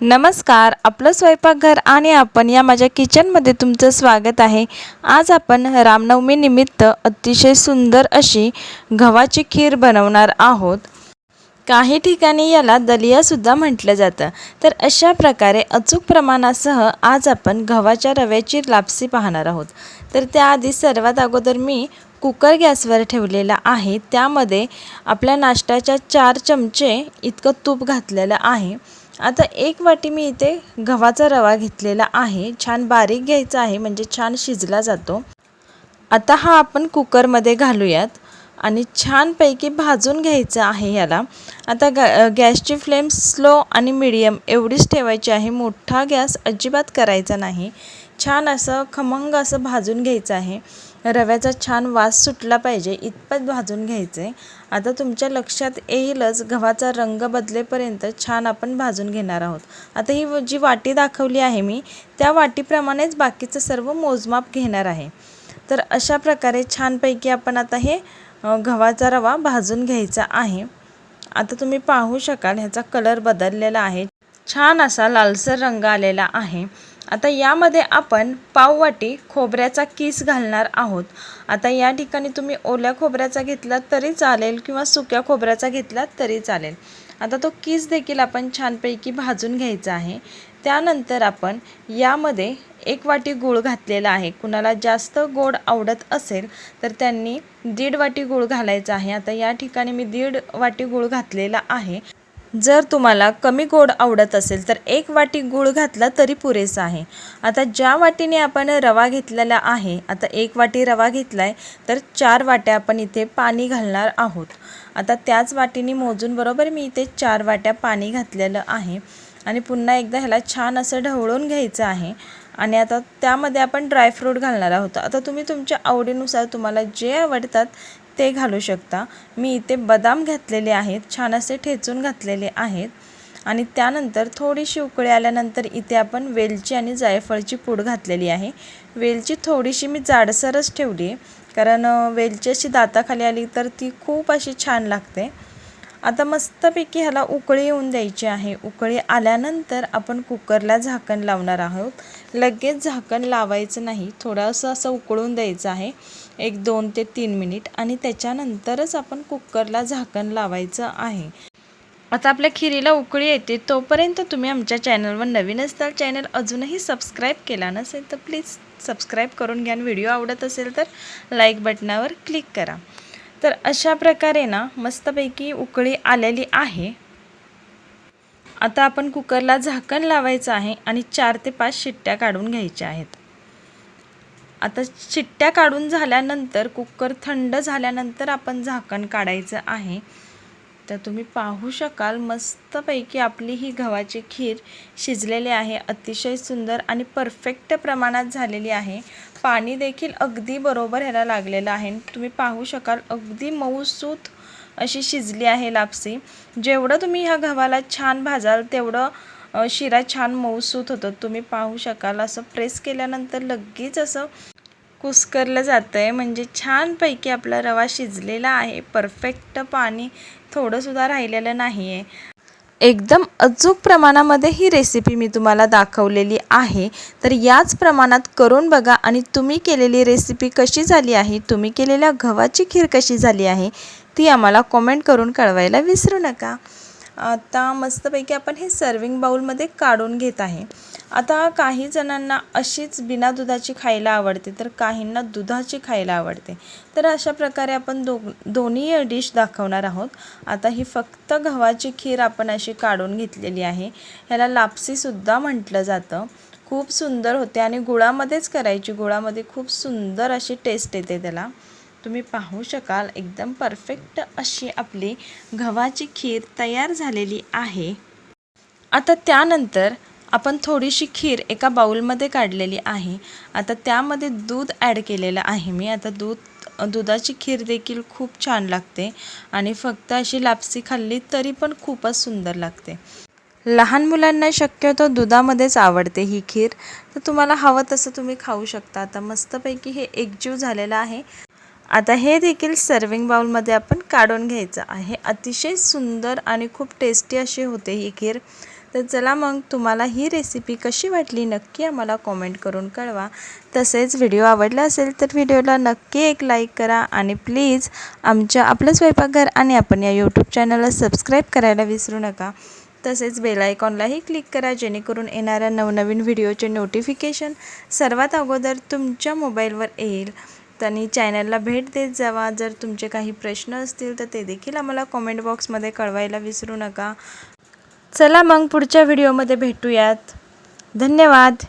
नमस्कार आपलं स्वयंपाकघर आणि आपण या माझ्या किचनमध्ये तुमचं स्वागत आहे. आज आपण रामनवमीनिमित्त अतिशय सुंदर अशी गव्हाची खीर बनवणार आहोत. काही ठिकाणी याला दलियासुद्धा म्हटलं जातं. तर अशा प्रकारे अचूक प्रमाणासह आज आपण गव्हाच्या रव्याची लापसी पाहणार आहोत. तर त्याआधी सर्वात अगोदर मी कुकर गॅसवर ठेवलेला आहे. त्यामध्ये आपल्या नाश्त्याच्या चार चमचे इतकं तूप घातलेलं आहे. आता एक वाटी मी इथे गव्हाचा रवा घेतलेला आहे. छान बारीक घ्यायचा आहे म्हणजे छान शिजला जातो. आता हा आपण कुकरमध्ये घालूयात आणि छानपैकी भाजून घ्यायचं आहे याला. आता ग गॅसची फ्लेम स्लो आणि मिडियम एवढीच ठेवायची आहे. मोठा गॅस अजिबात करायचा नाही. छान असं खमंग असं भाजून घ्यायचं आहे. रव्याचा छान वास सुटला पाहिजे इतपत भाजून घ्यायचे. आता तुमच्या लक्षात येईलच गव्हाचा रंग बदलेपर्यंत छान आपण भाजून घेणार आहोत. आता ही जी वाटी दाखवली आहे मी त्या वाटीप्रमाणेच बाकीचं सर्व मोजमाप घेणार आहे. तर अशा प्रकारे छानपैकी आपण आता हे गव्हाचा रवा भाजून घ्यायचा आहे. आता तुम्ही पाहू शकाल ह्याचा कलर बदललेला आहे. छान असा लालसर रंग आलेला आहे. आता यामध्ये आपण पाववाटी खोबऱ्याचा किस घालणार आहोत. आता या ठिकाणी तुम्ही ओल्या खोबऱ्याचा घेतलात तरी चालेल किंवा सुक्या खोबऱ्याचा घेतलात तरी चालेल. आता तो किस देखील आपण छानपैकी भाजून घ्यायचा आहे. त्यानंतर आपण यामध्ये एक वाटी गूळ घातलेला आहे. कुणाला जास्त गोड आवडत असेल तर त्यांनी दीड वाटी गूळ घालायचा आहे. आता या ठिकाणी मी दीड वाटी गूळ घातलेला आहे. जर तुम्हाला कमी गोड आवडत असेल तर एक वाटी गूळ घातला तरी पुरेसा आहे. आता ज्या वाटीने आपण रवा घेतलेला आहे आता एक वाटी रवा घेतला आहे तर चार वाट्या आपण इथे पाणी घालणार आहोत. आता त्याच वाटीने मोजून बरोबर मी इथे चार वाट्या पाणी घातलेलं आहे. आणि पुन्हा एकदा ह्याला छान असं ढवळून घ्यायचं आहे. आणि आता त्यामध्ये आपण ड्रायफ्रूट घालणार आहोत. आता तुम्ही तुमच्या आवडीनुसार तुम्हाला जे आवडतात ते घालू शकता. मी इथे बदाम घातलेले आहेत छान असे ठेचून घातलेले आहेत. आणि त्यानंतर थोडीशी उकळी आल्यानंतर इथे आपण वेलची आणि जायफळची पूड घातलेली आहे. वेलची थोडीशी मी जाडसरच ठेवली आहे कारण वेलची अशी दाताखाली आली तर ती खूप अशी छान लागते. आता मस्तपैकी ह्याला उकळी येऊन द्यायची आहे. उकळी आल्यानंतर आपण कुकरला झाकण लावणार आहोत. लगेच झाकण लावायचं नाही. थोडंसं असं उकळून द्यायचं आहे. एक दोन ते तीन मिनिट आणि त्याच्यानंतरच आपण कुकरला झाकण लावायचं आहे. आता आपल्या खिरीला उकळी येते. तोपर्यंत तुम्ही आमच्या चॅनलवर नवीन असताल चॅनल अजूनही सबस्क्राईब केला नसेल तर प्लीज सबस्क्राईब करून घ्या. आणि व्हिडिओ आवडत असेल तर लाईक बटनावर क्लिक करा. तर अशा प्रकारे ना मस्तपैकी उकळी आलेली आहे. आता आपण कुकरला झाकण लावायचं आहे आणि चार ते पाच शिट्ट्या काढून घ्यायच्या आहेत. आता शिट्ट्या काढून झाल्यानंतर कुकर थंड झाल्यानंतर आपण झाकण काढायचं आहे. तर तुम्ही पाहू शकाल मस्तपैकी आपली ही गव्हाची खीर शिजलेली आहे अतिशय सुंदर आणि परफेक्ट प्रमाणात झालेली आहे. पाणी देखील अगदी बरोबर ह्याला लागलेलं आहे. तुम्ही पाहू शकाल अगदी मऊसूत अशी शिजली आहे लापसी. जेवढं तुम्ही ह्या गव्हाला छान भाजाल तेवढं शिरा छान मऊसूत होतं. तुम्ही पाहू शकाल असं प्रेस केल्यानंतर लगेच असं कुस्करलं जातं आहे म्हणजे छानपैकी आपला रवा शिजलेला आहे. परफेक्ट पाणी थोडंसुद्धा राहिलेलं नाही आहे एकदम अचूक प्रमाणामध्ये ही रेसिपी मी तुम्हाला दाखवलेली आहे. तर याच प्रमाणात करून बघा आणि तुम्ही केलेली रेसिपी कशी झाली आहे? तुम्ही केलेल्या गव्हाची खीर कशी झाली आहे? ती आम्हाला कॉमेंट करून कळवायला विसरू नका. आता मस्तपैकी आपण हे सर्विंग बाऊलमध्ये काढून घेत आहे. आता काही जणांना अशीच बिना दुधाची खायला आवडते तर काहींना दुधाची खायला आवडते. तर अशा प्रकारे आपण दो दोन्ही डिश दाखवणार आहोत. आता ही फक्त गव्हाची खीर आपण अशी काढून घेतलेली आहे. ह्याला लापसीसुद्धा म्हटलं जातं. खूप सुंदर होते आणि गुळामध्येच करायची. गुळामध्ये खूप सुंदर अशी टेस्ट येते त्याला. तुम्ही पाहू शकाल एकदम परफेक्ट अशी आपली गव्हाची खीर तयार झालेली आहे. आता त्यानंतर आपण थोडीशी खीर एका बाऊलमध्ये काढलेली आहे. आता त्यामध्ये दूध ॲड केलेलं आहे. मी आता दूध दुधाची खीर देखील खूप छान लागते आणि फक्त अशी लापसी खाल्ली तरी पण खूपच सुंदर लागते. लहान मुलांना शक्यतो दुधामध्येच आवडते ही खीर. तर तुम्हाला हवं तसं तुम्ही खाऊ शकता. आता मस्तपैकी हे एकजीव झालेलं आहे. आता हे देखील सर्विंग बाउलमध्ये आपण काढून घ्यायचं आहे. अतिशय सुंदर आणि खूप टेस्टी अशी होते ही खीर. तर चला मग तुम्हाला ही रेसिपी कशी वाटली नक्की आम्हाला कॉमेंट करून कळवा. तसेच व्हिडिओ आवडला असेल तर व्हिडिओला नक्की एक लाईक करा आणि प्लीज आमच्या आपलं स्वयंपाकघर आणि आपण या यूट्यूब चॅनलला सबस्क्राईब करायला विसरू नका. तसेच बेलायकॉनलाही क्लिक करा जेणेकरून येणाऱ्या नवनवीन व्हिडिओचे नोटिफिकेशन सर्वात अगोदर तुमच्या मोबाईलवर येईल. आणि चॅनलला भेट देत जावा. जर तुमचे काही प्रश्न असतील तर ते देखील आम्हाला कॉमेंट बॉक्समध्ये कळवायला विसरू नका. चला मग पुढच्या व्हिडिओमध्ये भेटूयात. धन्यवाद.